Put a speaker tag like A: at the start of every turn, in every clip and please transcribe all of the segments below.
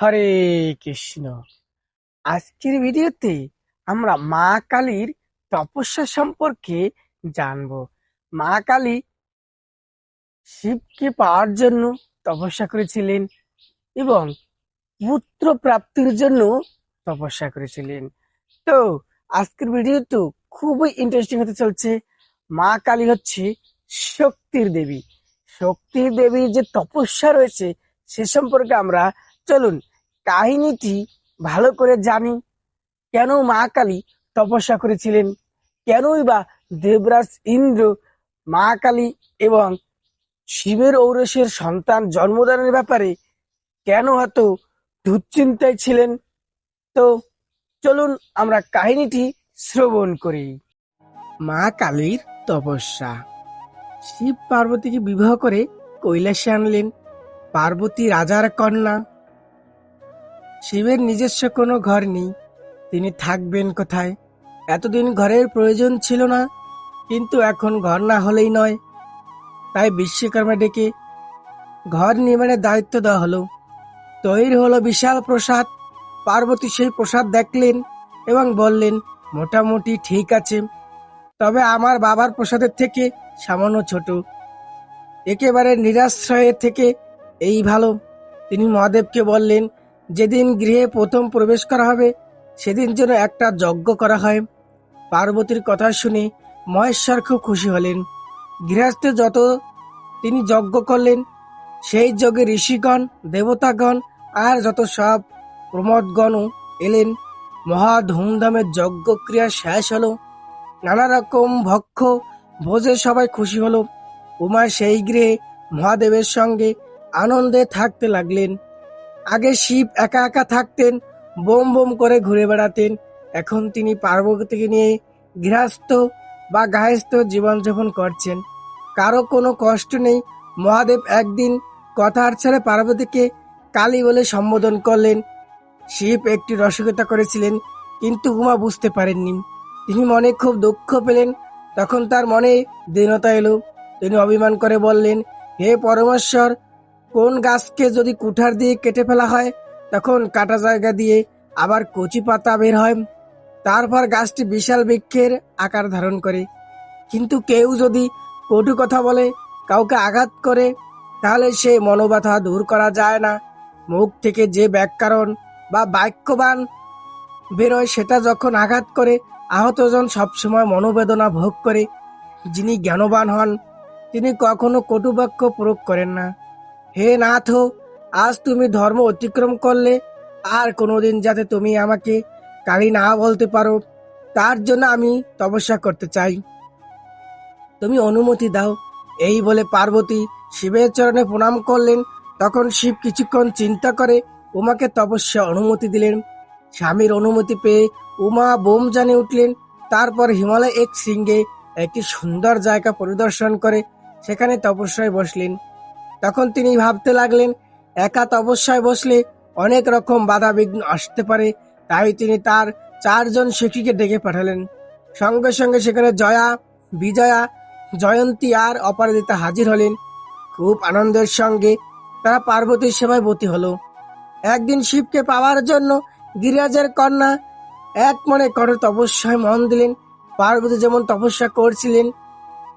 A: হরে কৃষ্ণ। আজকের ভিডিওতে আমরা মা কালীর তপস্যা সম্পর্কে জানব। মা কালী শিবকে পাওয়ার জন্য তপস্যা করেছিলেন এবং পুত্র প্রাপ্তির জন্য তপস্যা করেছিলেন। তো আজকের ভিডিও তো খুবই ইন্টারেস্টিং হতে চলছে। মা কালী হচ্ছে শক্তির দেবী। শক্তির দেবীর যে তপস্যা রয়েছে সে সম্পর্কে আমরা চলুন কাহিনীটি ভালো করে জানি। কেন মা কালী তপস্যা করেছিলেন? কেনই বা দেবরাজ ইন্দ্র, মা কালী এবং শিবের ঔরসের সন্তান জন্মদানের ব্যাপারে কেন এত দুশ্চিন্তায় ছিলেন? তো চলুন আমরা কাহিনীটি শ্রবণ করি। মা কালীর তপস্যা। শিব পার্বতীকে বিবাহ করে কৈলাসে আনলেন। পার্বতী রাজার কন্যা শিবের নিজস্ব কোনো ঘর নেই। তিনি থাকবেন কোথায়? এতদিন ঘরের প্রয়োজন ছিল না, কিন্তু এখন ঘর না হলেই নয়। তাই বিশ্বকর্মা ডেকে ঘর নির্মাণের দায়িত্ব দেওয়া হলো। তৈরি হলো বিশাল প্রসাদ। পার্বতী সেই প্রসাদ দেখলেন এবং বললেন, মোটামুটি ঠিক আছে। তবে আমার বাবার প্রসাদের থেকে সামান্য ছোট। একেবারে নিরাশ্রয়ের থেকে এই ভালো। তিনি মহাদেবকে বললেন যেদিন গৃহে প্রথম প্রবেশ করা হবে, সেদিন যেন একটা যজ্ঞ করা হয়। পার্বতীর কথা শুনে মহেশ্বর খুব খুশি হলেন। গৃহস্থে যত তিনি যজ্ঞ করলেন, সেই যজ্ঞে ঋষিগণ, দেবতাগণ আর যত সব প্রমোদগণও এলেন। মহা ধুমধামের যজ্ঞ ক্রিয়া শেষ হলো। নানা রকম ভক্ষ ভোজে সবাই খুশি হলো। উমা সেই গৃহে মহাদেবের সঙ্গে আনন্দে থাকতে লাগলেন। আগে শিব একা একা থাকতেন, বোম বোম করে ঘুরে বেড়াতেন। এখন তিনি পার্বতীকে নিয়ে গৃহস্থ বা গায়স্থ জীবনযাপন করছেন। কারও কোনো কষ্ট নেই। মহাদেব একদিন কথার ছেড়ে পার্বতীকে কালী বলে সম্বোধন করলেন। শিব একটি রসিকতা করেছিলেন, কিন্তু উমা বুঝতে পারেননি। তিনি মনে খুব দুঃখ পেলেন। তখন তার মনে দীনতা এলো। তিনি অভিমান করে বললেন, হে পরমেশ্বর কোন গাছকে যদি কুঠার দিয়ে কেটে ফেলা হয়, তখন কাটা জায়গা দিয়ে আবার কচি পাতা বের হয়। তারপর গাছটি বিশাল বৃক্ষের আকার ধারণ করে। কিন্তু কেউ যদি কটু কথা বলে, কাউকে আঘাত করে, তাহলে সেই মনোব্যথা দূর করা যায় না। মুখ থেকে যে ব্যাকরণ বা বাক্যবান বেরোয়, সেটা যখন আঘাত করে, আহতজন সবসময় মনোবেদনা ভোগ করে। যিনি জ্ঞানবান হন, তিনি কখনো কটুবাক্য প্রয়োগ করেন না। হে নাথ, আজ তুমি ধর্ম অতিক্রম করলে আর কোনোদিন যাতে তুমি আমাকে কালি না বলতে পারো, তার জন্য আমি তপস্যা করতে চাই। তুমি অনুমতি দাও। এই বলে পার্বতী শিবের চরণে প্রণাম করলেন। তখন শিব কিছুক্ষণ চিন্তা করে উমাকে তপস্যা অনুমতি দিলেন। স্বামীর অনুমতি পেয়ে উমা বোম জানে উঠলেন। তারপর হিমালয় এক শৃঙ্গে একটি সুন্দর জায়গা পরিদর্শন করে সেখানে তপস্যায় বসলেন। তখন তিনি ভাবতে লাগলেন, একা তপস্যায় বসলে অনেক রকম বাধা বিঘ্ন আসতে পারে। তাই তিনি তার চারজন সখীকে ডেকে পাঠালেন। সঙ্গে সঙ্গে সেখানে জয়া, বিজয়া, জয়ন্তী আর অপরাজিতা হাজির হলেন। খুব আনন্দের সঙ্গে তারা পার্বতীর সেবায় বতী হলো। একদিন শিবকে পাওয়ার জন্য গিরিরাজের কন্যা এক মনে কঠোর তপস্যায় মন দিলেন। পার্বতী যেমন তপস্যা করছিলেন,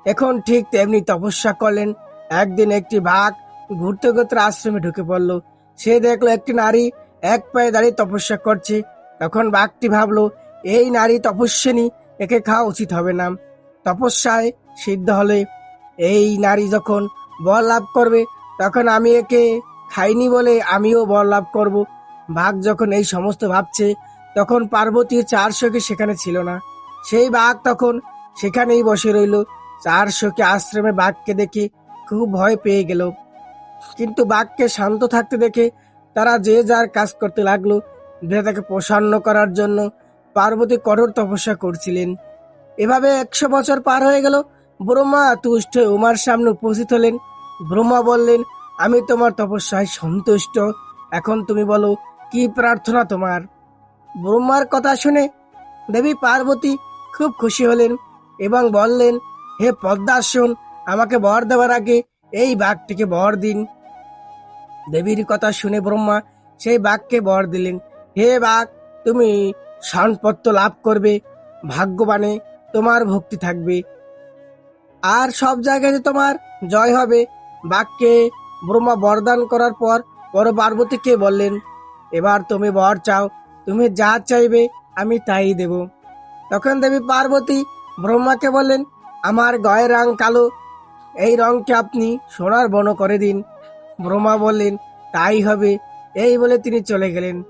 A: এখন ঠিক তেমনি তপস্যা করলেন। একদিন একটি বাঘ ঘুরতে ঘুরতে আশ্রমে ঢুকে পড়ল। সে দেখল একটি নারী এক পায়ে দাঁড়িয়ে তপস্যা করছে। তখন বাঘটি ভাবলো, এই নারী তপস্বিনী, একে খাওয়া উচিত হবে না। তপস্যায় সিদ্ধ হলে, এই নারী যখন বল লাভ করবে, তখন আমি একে খাইনি বলে আমিও বল লাভ করব। বাঘ যখন এই সমস্ত ভাবছে, তখন পার্বতীর চার সখী সেখানে ছিল না। সেই বাঘ তখন সেখানেই বসে রইল। চার সখী আশ্রমে বাঘকে দেখে খুব ভয় পেয়ে গেল। কিন্তু বাঘকে শান্ত থাকতে দেখে তারা যে যার কাজ করতে লাগল তাকে প্রসন্ন করার জন্য পার্বতী কঠোর তপস্যা করছিলেন। এভাবে একশো বছর পার হয়ে গেল, ব্রহ্মা তুষ্ট উমার সামনে উপস্থিত হলেন। ব্রহ্মা বললেন, আমি তোমার তপস্যায় সন্তুষ্ট। এখন তুমি বলো, কি প্রার্থনা তোমার? ব্রহ্মার কথা শুনে দেবী পার্বতী খুব খুশি হলেন এবং বললেন, হে পদ্মাসন আমাকে বর দেওয়ার আগে এই বাঘটিকে বর দিন। দেবীর কথা শুনে ব্রহ্মা সেই বাঘকে বর দিলেন। হে বাঘ, তুমি সম্পত্ত লাভ করবে, ভাগ্যবানে তোমার ভক্তি থাকবে। আর সব জায়গাতে তোমার জয় হবে, বাঘকে ব্রহ্মা বরদান করার পর বড় পার্বতীকে বললেন, এবার তুমি বর চাও, তুমি যা চাইবে আমি তাই দেব। তখন দেবী পার্বতী ব্রহ্মাকে বললেন, আমার গয়ের রং কালো এই রংকে আপনি সোনার বন করে দিন। ব্রহ্মা বললেন, তাই হবে। এই বলে তিনি চলে গেলেন।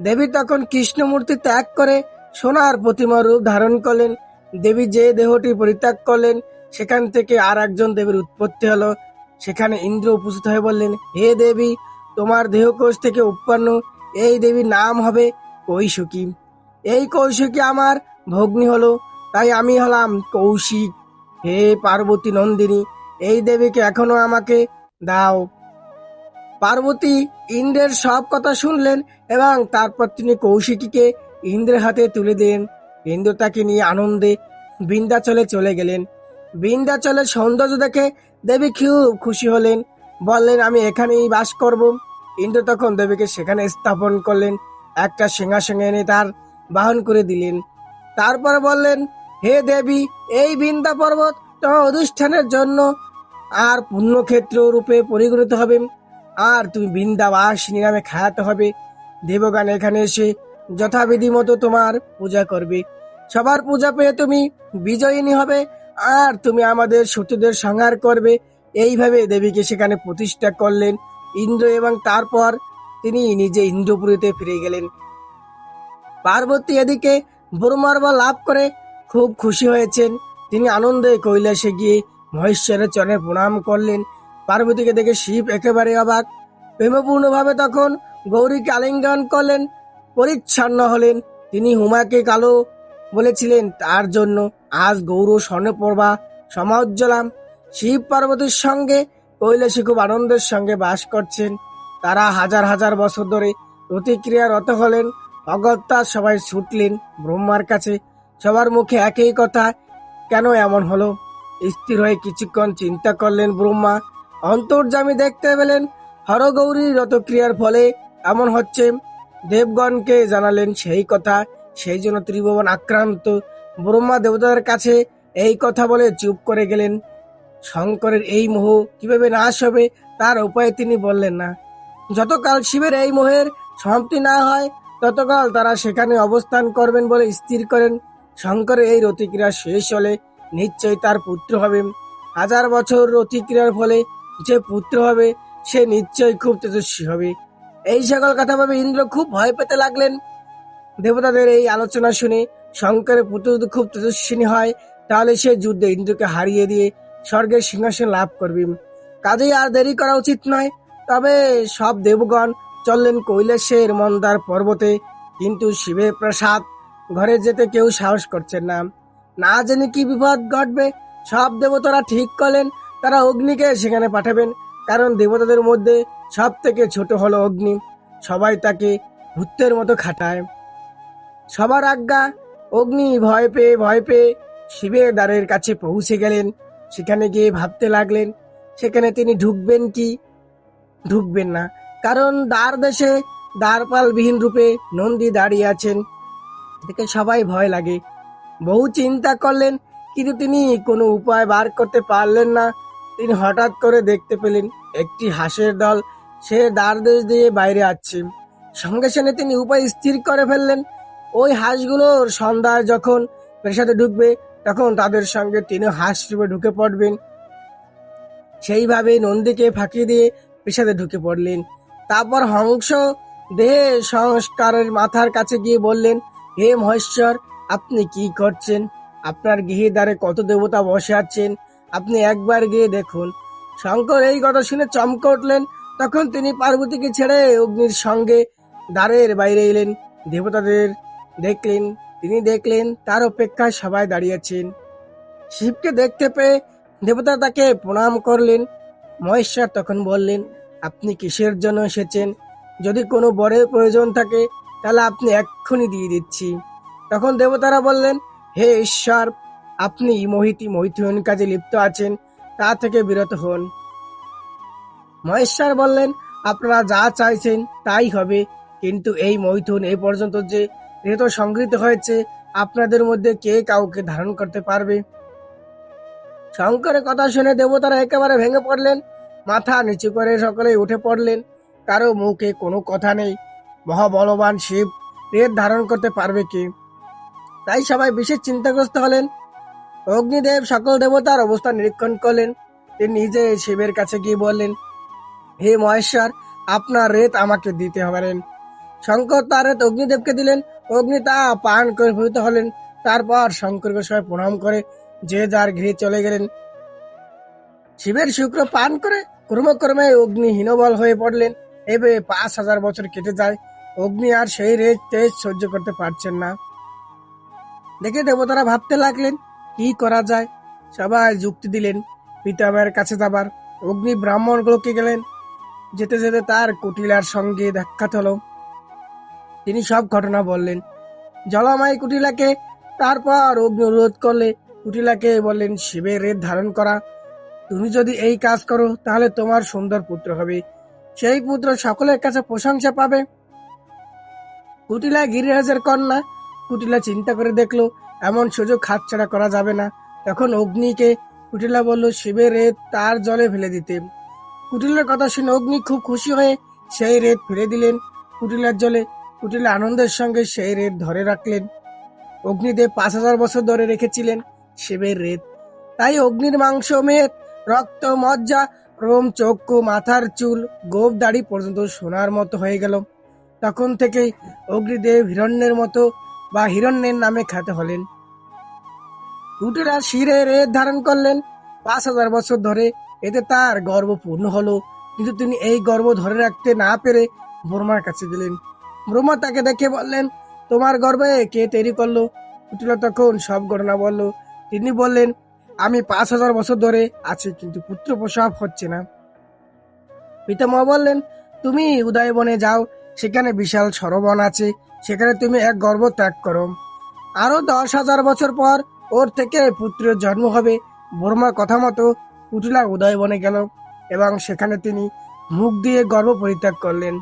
A: দেবী তখন কৃষ্ণমূর্তি ত্যাগ করে সোনার প্রতিমা রূপ ধারণ করলেন। দেবী যে দেহটি পরিত্যাগ করলেন, সেখান থেকে আর একজন দেবীর উৎপত্তি হলো। সেখানে ইন্দ্র উপস্থিত হয়ে বললেন, হে দেবী, তোমার দেহকোষ থেকে উৎপন্ন এই দেবীর নাম হবে কৌশিকী। এই কৌশিকী আমার ভগ্নী হলো, তাই আমি হলাম কৌশিক। হে পার্বতী নন্দিনী, এই দেবীকে এখনও আমাকে দাও। পার্বতী ইন্দ্রের সব কথা শুনলেন এবং তারপর তিনি কৌশিকীকে ইন্দ্রের হাতে তুলে দেন ইন্দ্র তাকে নিয়ে আনন্দে বৃন্দাচলে চলে গেলেন। বৃন্দাচলের সৌন্দর্য দেখে দেবী খুব খুশি হলেন। বললেন, আমি এখানেই বাস করব। ইন্দ্র তখন দেবীকে সেখানে স্থাপন করলেন। একটা সিংহাসনে এনে তার বাহন করে দিলেন। তারপর বললেন হে দেবী, এই বৃন্দা পর্বত তোমার অধিষ্ঠানের জন্য। আর পুণ্যক্ষেত্র রূপে পরিগণিত হবে। আর তুমি বৃন্দাবাসিনী নামে খায়াতে হবে। দেবগান এখানে এসে যথাবিধি মতো তোমার পূজা করবে। সবার পূজা পেয়ে তুমি বিজয়িনী হবে। আর তুমি আমাদের শত্রুদের সংহার করবে। এইভাবে দেবীকে সেখানে প্রতিষ্ঠা করলেন ইন্দ্র এবং তারপর তিনি নিজে ইন্দ্রপুরীতে ফিরে গেলেন। পার্বতী এদিকে ব্রহ্মার্বা লাভ করে খুব খুশি হয়েছেন। তিনি আনন্দে কৈলাসে গিয়ে মহেশ্বরের চরণে প্রণাম করলেন। পার্বতীকে দেখে শিব একেবারে অবাক। প্রেমপূর্ণভাবে তখন গৌরীকে আলিঙ্গন করলেন। পরিচ্ছন্ন হলেন। তিনি হুমাকে কালো বলেছিলেন, তার জন্য আজ গৌর স্বর্ণপর্বা সমাজ্জলাম শিব পার্বতীর সঙ্গে কৈলাসী খুব আনন্দের সঙ্গে বাস করছেন। তারা হাজার হাজার বছর ধরে প্রতিক্রিয়ারত হলেন। অগত্যা সবাই ছুটলেন ব্রহ্মার কাছে। সবার মুখে একই কথা, কেন এমন হলো? স্থির হয়ে কিছুক্ষণ চিন্তা করলেন ব্রহ্মা। অন্তর্জামী দেখতে পেলেন হরগৌরীর রতক্রিয়ার ফলে এমন হচ্ছে। দেবগণকে জানালেন সেই কথা, সেই জন্য ত্রিভুবন আক্রান্ত। ব্রহ্মা দেবতাদের কাছে এই কথা বলে চুপ করে গেলেন। শঙ্করের এই মোহ কীভাবে নাশ হবে, তার উপায় তিনি বললেন না। যতকাল শিবের এই মোহের সমাপ্তি না হয়, ততকাল তারা সেখানে অবস্থান করবেন বলে স্থির করেন। শঙ্করের এই রতিক্রিয়া শেষ হলে নিশ্চয়ই তার পুত্র হবে। হাজার বছর রতিক্রিয়ার ফলে যে পুত্র হবে, সে নিশ্চয়ই খুব তেজস্বী হবে। এই সকল কথা ভাবে ইন্দ্র খুব ভয় পেতে লাগলেন। দেবতাদের এই আলোচনা শুনে শঙ্করের পুত্র যদি খুব তেজস্বিনী হয়, তাহলে সে যুদ্ধে ইন্দ্রকে হারিয়ে দিয়ে স্বর্গের সিংহাসন লাভ করবে। কাজেই আর দেরি করা উচিত নয়। তবে সব দেবগণ চললেন কৈলাসের মন্দার পর্বতে, কিন্তু শিবের প্রসাদ ঘরে যেতে কেউ সাহস করছেন না। না জেনে কি বিপদ ঘটবে, সব দেবতারা ঠিক করলেন। তারা অগ্নিকে সেখানে পাঠাবেন, কারণ দেবতাদের মধ্যে সব থেকে ছোট হলো অগ্নি। সবাই তাকে ভূতের মতো খাটায়। সবার আজ্ঞা, অগ্নি ভয় পেয়ে ভয় পেয়ে শিবের দ্বারের কাছে পৌঁছে গেলেন। সেখানে গিয়ে ভাবতে লাগলেন, সেখানে তিনি ঢুকবেন কি? ঢুকবেন না, কারণ দ্বার দেশে দ্বারপালবিহীন রূপে নন্দী দাঁড়িয়ে আছেন। দেখে সবাই ভয় লাগে। বহু চিন্তা করলেন, কিন্তু তিনি কোনো উপায় বার করতে পারলেন না। তিনি হঠাৎ করে দেখতে পেলেন, একটি হাঁসের দল, সে দ্বার দেশ দিয়ে বাইরে আসছে। সঙ্গে সঙ্গে তিনি উপায় স্থির করে ফেললেন। ওই হাঁসগুলোর সন্ধ্যায় যখন পেশাতে ঢুকবে, তখন তাদের সঙ্গে তিনি হাঁস রূপে ঢুকে পড়বেন। সেইভাবে নন্দীকে ফাঁকি দিয়ে পেশাতে ঢুকে পড়লেন। তারপর হংস দেহে সংস্কারের মাথার কাছে গিয়ে বললেন হে মহেশ্বর, আপনি কি করছেন? আপনার গৃহে দ্বারে কত দেবতা বসে আছেন? আপনি একবার গিয়ে দেখুন। শঙ্কর এই কথা শুনে চমকে উঠলেন। তখন তিনি পার্বতীকে ছেড়ে অগ্নির সঙ্গে দ্বারের বাইরে এলেন। দেবতাদের দেখলেন, তিনি দেখলেন, তার অপেক্ষায় সবাই দাঁড়িয়েছেন শিবকে দেখতে পেয়ে দেবতা তাকে প্রণাম করলেন। মহেশ্বর তখন বললেন, আপনি কিসের জন্য এসেছেন? যদি কোনো বরের প্রয়োজন থাকে তাহলে আপনি এক্ষুনি দিয়ে দিচ্ছি। তখন দেবতারা বললেন, হে ঈশ্বর, আপনি মোহিতি মৈথুন কাজে লিপ্ত আছেন, তা থেকে বিরত হন। মহেশ্বর বললেন, আপনারা যা চাইছেন তাই হবে, কিন্তু এই মৈথুন এই পর্যন্ত যে ঋত সংগৃহীত হয়েছে, আপনাদের মধ্যে কে কাউকে ধারণ করতে পারবে? শঙ্করের কথা শুনে দেবতারা একেবারে ভেঙে পড়লেন, মাথা নিচু করে সকলে উঠে পড়লেন, কারও মুখে কোনো কথা নেই। মহাবলবান শিব রেত ধারণ করতে পারবে কি? তাই সবাই বিশেষ চিন্তাগ্রস্ত হলেন। অগ্নিদেব সকল দেবতার অবস্থা নিরীক্ষণ করলেন। তিনি নিজে শিবের কাছে গিয়ে বললেন, হে মহেশ্বর, আপনার রেত আমাকে দিতে পারেন শঙ্কর তার রেত অগ্নিদেবকে দিলেন। অগ্নি তা পান করে ভূত হলেন। তারপর শঙ্করকে সবাই প্রণাম করে যে যার গৃহে চলে গেলেন। শিবের শুক্র পান করে ক্রমক্রমে অগ্নি হীনবল হয়ে পড়লেন। এবে পাঁচ হাজার বছর কেটে যায়। অগ্নি আর সেই রেত তেজ সহ্য করতে পারছেন না। দেখে দেবতারা ভাবতে লাগলেন, কি করা যায়? সবাই যুক্তি দিলেন, পিতামায়ের কাছে যাবার। অগ্নি ব্রাহ্মণ ব্রাহ্মণগুলোকে গেলেন। যেতে যেতে তার কুটিলার সঙ্গে দেখাত হলো। তিনি সব ঘটনা বললেন। জলামাই কুটিলাকে তারপর অগ্নি অনুরোধ করলে কুটিলাকে বললেন, শিবের রেত ধারণ করা। তুমি যদি এই কাজ করো, তাহলে তোমার সুন্দর পুত্র হবে। সেই পুত্র সকলের কাছে প্রশংসা পাবে। কুটিলা গিরিরাজের কন্যা। কুটিলা চিন্তা করে দেখল, এমন সুযোগ হাতছাড়া করা যাবে না। তখন অগ্নিকে কুটিলা বলল, শিবের রেত তার জলে ফেলে দিতে। কুটিলার কথা শুনে অগ্নি খুব খুশি হয়ে সেই রেত ফেলে দিলেন। কুটিলার জলে কুটিলা আনন্দের সঙ্গে সেই রেত ধরে রাখলেন। অগ্নিদেব পাঁচ হাজার বছর ধরে রেখেছিলেন শিবের রেত। তাই অগ্নির মাংস, মেদ, রক্ত, মজ্জা, রোম, চক্ষু, মাথার চুল, গোপ দাড়ি পর্যন্ত সোনার মতো হয়ে গেল। তখন থেকেই অগ্নিদেব হিরণ্যের মতো বা হিরণ্যের নামে খ্যাত হলেন। কুটিরা শিরে রেত ধারণ করলেন। পাঁচ হাজার বছর ধরে এতে তার গর্ব পূর্ণ হলো। কিন্তু তিনি এই গর্ব ধরে রাখতে না পেরে ব্রহ্মার কাছে গেলেন। ব্রহ্মা তাকে দেখে বললেন, তোমার গর্বে কে তৈরি করল? কুটিলা তখন সব ঘটনা বলল। তিনি বললেন, আমি পাঁচ হাজার বছর ধরে আছি, কিন্তু পুত্র প্রসব হচ্ছে না। পিতামহ বললেন, তুমি উদয়বনে যাও সেখানে বিশাল সরবন আছে। সেখানে তুমি এক গর্ব ত্যাগ করো। আরও দশ হাজার বছর পর ওর থেকে পুত্রের জন্ম হবে। বর্মার কথা মতো পুতুলা উদয়বনে গেল এবং সেখানে তিনি মুখ দিয়ে গর্ব পরিত্যাগ করলেন।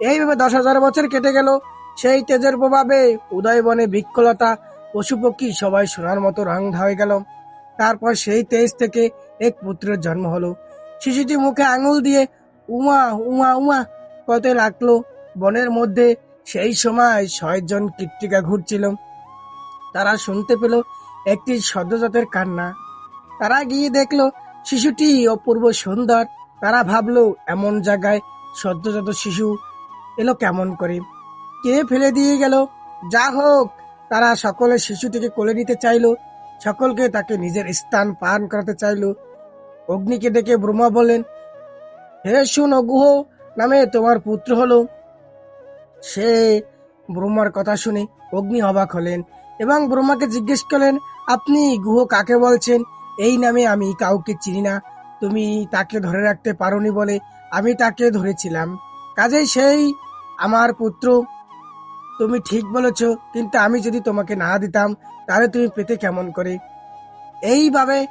A: এইভাবে দশ হাজার বছর কেটে গেল। সেই তেজের প্রভাবে উদয়বনে বৃক্ষলতা পশু পক্ষী সবাই সোনার মতো রং হয়ে গেল। তারপর সেই তেজ থেকে এক পুত্রের জন্ম হলো। শিশুটি মুখে আঙুল দিয়ে উমা উমা উমা কত লাগল। বনের মধ্যে সেই সময় ছয়জন কৃত্তিকা ঘুরছিল। তারা শুনতে পেল একটি সদ্যজাতের কান্না। তারা গিয়ে দেখল শিশুটি অপূর্ব সুন্দর। তারা ভাবলো, এমন জায়গায় সদ্যজাত শিশু এলো কেমন করে? কে ফেলে দিয়ে গেল? যা হোক, তারা সকলে শিশুটিকে কোলে নিতে চাইলো। সকলকে তাকে নিজের স্থান পান করাতে চাইলো। অগ্নিকে ডেকে ব্রহ্মা বলেন হে শুন অগুহ, নামে তোমার পুত্র হলো। সে ব্রহ্মার কথা শুনে অগ্নি অবাক হলেন এবং ব্রহ্মাকে জিজ্ঞেস করলেন, আপনি গুহ কাকে বলছেন? এই নামে আমি কাউকে চিনি না। তুমি তাকে ধরে রাখতে পারোনি বলে আমি তাকে ধরেছিলাম। কাজেই সেই আমার পুত্র, তুমি ঠিক বলেছ, কিন্তু আমি যদি তোমাকে না দিতাম, তাহলে তুমি পেতে কেমন করে? এইভাবে,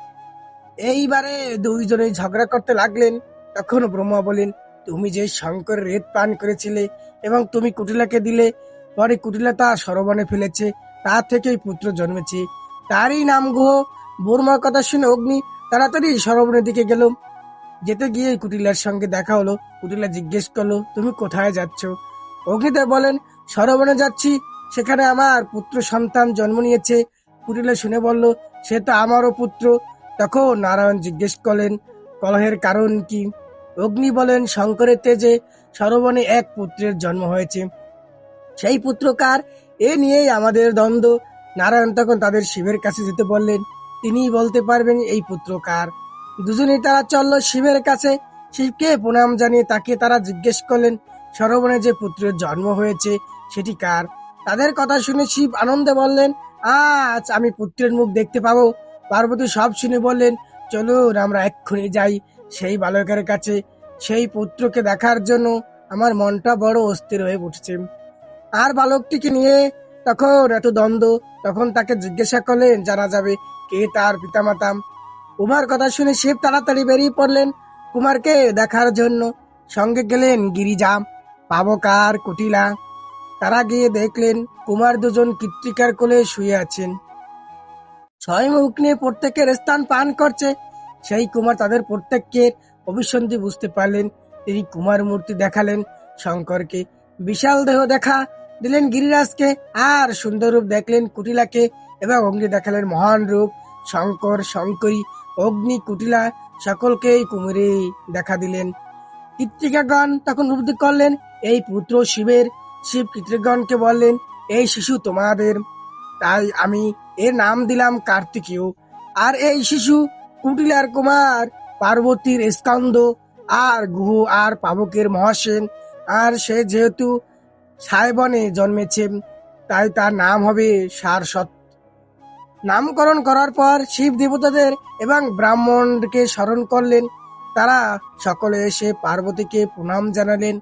A: এইবারে দুইজনে ঝগড়া করতে লাগলেন। তখন ব্রহ্মা বলেন তুমি যে শঙ্করের রেত পান করেছিলে এবং তুমি কুটিলাকে দিলে, পরে কুটিলা তা সরবনে ফেলেছে, তা থেকেই পুত্র জন্মেছে। তারই নাম গুহ বর্মার কথা শুনে অগ্নি তাড়াতাড়ি সরবনের দিকে গেল। যেতে গিয়ে কুটিলার সঙ্গে দেখা হলো। কুটিলা জিজ্ঞেস করল, তুমি কোথায় যাচ্ছ? অগ্নিদেব বলেন, সরবনে যাচ্ছি। সেখানে আমার পুত্র সন্তান জন্ম নিয়েছে। কুটিলা শুনে বলল, সে তো আমারও পুত্র। তখন নারায়ণ জিজ্ঞেস করলেন, কলহের কারণ কি? অগ্নি বলেন শঙ্করের তেজে সরবনে এক পুত্রের জন্ম হয়েছে। সেই পুত্র কার এ নিয়েই আমাদের দ্বন্দ্ব। নারায়ণ তখন তাদের শিবের কাছে যেতে বললেন, তিনিই বলতে পারবেন এই পুত্র কার দুজনেই তারা চলল শিবের কাছে। শিবকে প্রণাম জানিয়ে তাকে তারা জিজ্ঞেস করলেন সরবনে যে পুত্রের জন্ম হয়েছে, সেটি কার? তাদের কথা শুনে শিব আনন্দে বললেন, আজ আমি পুত্রের মুখ দেখতে পাবো। পার্বতী সব শুনে বললেন, চলুন, আমরা এক্ষুনি যাই। সেই বালকের কাছে সেই পুত্রকে দেখার জন্য আমার মনটা বড় অস্থির হয়ে উঠছে। আর বালকটিকে নিয়ে তখন এত দ্বন্দ্ব, তখন তাকে জিজ্ঞাসা করলেন, জানা যাবে কে তার পিতামাতা। উমার কথা শুনে শিব তাড়াতাড়ি বেরিয়ে পড়লেন কুমারকে দেখার জন্য। সঙ্গে গেলেন গিরিজা, পাবকার কুটিলা। তারা গিয়ে দেখলেন কুমার দুজন কৃত্রিকার কোলে শুয়ে আছেন। ছয় মুখ নিয়ে প্রত্যেকের স্থান পান করছে। সেই কুমার তাদের প্রত্যেকের অভিসন্ধি বুঝতে পারলেন। তিনি কুমার মূর্তি দেখালেন, শঙ্করকে বিশাল দেহ দেখা দিলেন গিরিরাজকে, আর সুন্দর রূপ দেখলেন কুটিলাকে এবং অগ্নি দেখালেন মহান রূপ। শঙ্কর, শঙ্করী, অগ্নি, কুটিলা সকলকেই কুমিরে দেখা দিলেন। কৃত্রিকাগণ তখন উপলব্ধি করলেন, এই পুত্র শিবের, শিব কৃত্রিকগণকে বললেন, এই শিশু তোমাদের, তাই আমি এর নাম দিলাম কার্তিকেয়, আর এই শিশু কুটিলার কুমার, পার্বতীর স্কন্দ, আর গুহ আর পাবকের মহাসেন। আর সে যেহেতু সাইবনে জন্মেছে, তাই তার নাম হবে সারসৎ নামকরণ করার পর শিব দেবতাদের এবং ব্রাহ্মণকে স্মরণ করলেন। তারা সকলে এসে পার্বতীকে প্রণাম জানালেন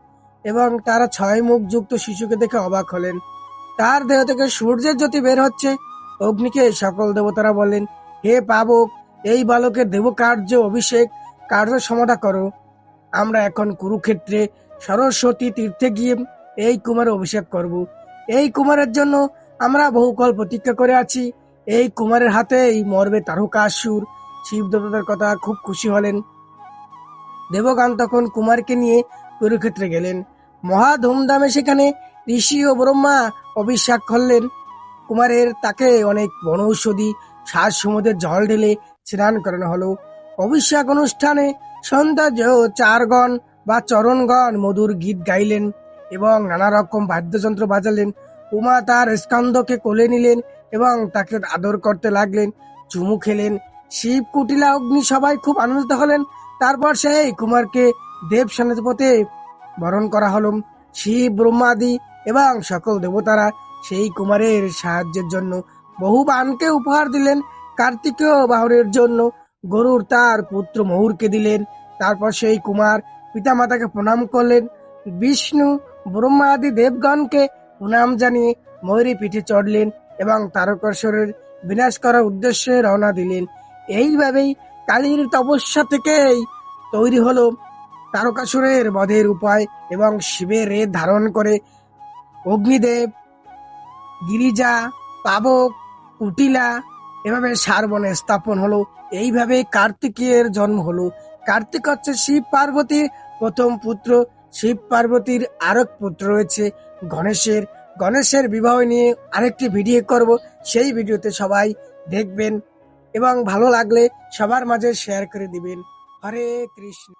A: এবং তারা ছয় মুখ যুক্ত শিশুকে দেখে অবাক হলেন। তার দেহ থেকে সূর্যের জ্যোতি বের হচ্ছে। অগ্নিকে সকল দেবতারা বলেন হে পাবক এই বালকের দেব কার্য অভিষেক কার্য সমাধা করো। আমরা এখন কুরুক্ষেত্রে সরস্বতী তীর্থে গিয়ে এই কুমার অভিষেক করব। এই কুমারের জন্য আমরা বহুকাল প্রতীক্ষা করে আছি। এই কুমারের হাতেই মরবে তারকাসুর। শিব দেবতার কথা খুব খুশি হলেন। দেবগান তখন কুমারকে নিয়ে কুরুক্ষেত্রে গেলেন। মহা ধুমধামে সেখানে ঋষি ও ব্রহ্মা অভিষেক করলেন। কুমারের তাকে অনেক বনৌষধি সাজ সমুদ্রের জল ঢেলে স্নান করানো হলো। অভিষেক অনুষ্ঠানে সৌন্দর্য চারগণ বা চরণগণ মধুর গীত গাইলেন এবং নানা রকম বাদ্যযন্ত্র বাজালেন। উমা তার স্কন্দকে কোলে নিলেন এবং তাকে আদর করতে লাগলেন, চুমু খেলেন। শিব, কুটিলা, অগ্নি সবাই খুব আনন্দিত হলেন। তারপর সেই কুমারকে দেব সেনাপতি বরণ করা হলো। শিব, ব্রহ্মাদি এবং সকল দেবতারা সেই কুমারের সাহায্যের জন্য বহু বানকে উপহার দিলেন। কার্তিকেয় বাহনের জন্য গরুর তার পুত্র মহুরকে দিলেন। তারপর সেই কুমার পিতামাতাকে প্রণাম করলেন। বিষ্ণু ব্রহ্মা আদি দেবগণকে প্রণাম জানিয়ে ময়ূরী পিঠে চড়লেন এবং তারকেশ্বরের বিনাশ করার উদ্দেশ্যে রওনা দিলেন। এইভাবেই কালীর তপস্যা থেকেই তৈরি হলো তারকাসুরের বধের উপায় এবং শিবের রেত ধারণ করে অগ্নিদেব, গিরিজা, পাবক, কুটিলা এভাবে সারবনে স্থাপন হলো, এইভাবে কার্তিকের জন্ম হলো। কার্তিক হচ্ছে শিব পার্বতীর প্রথম পুত্র, শিব পার্বতীর আরেক পুত্র রয়েছে, গণেশের। গণেশের বিবাহ নিয়ে আরেকটি ভিডিও করব, সেই ভিডিওতে সবাই দেখবেন এবং ভালো লাগলে সবার মাঝে শেয়ার করে দিবেন। হরে কৃষ্ণ।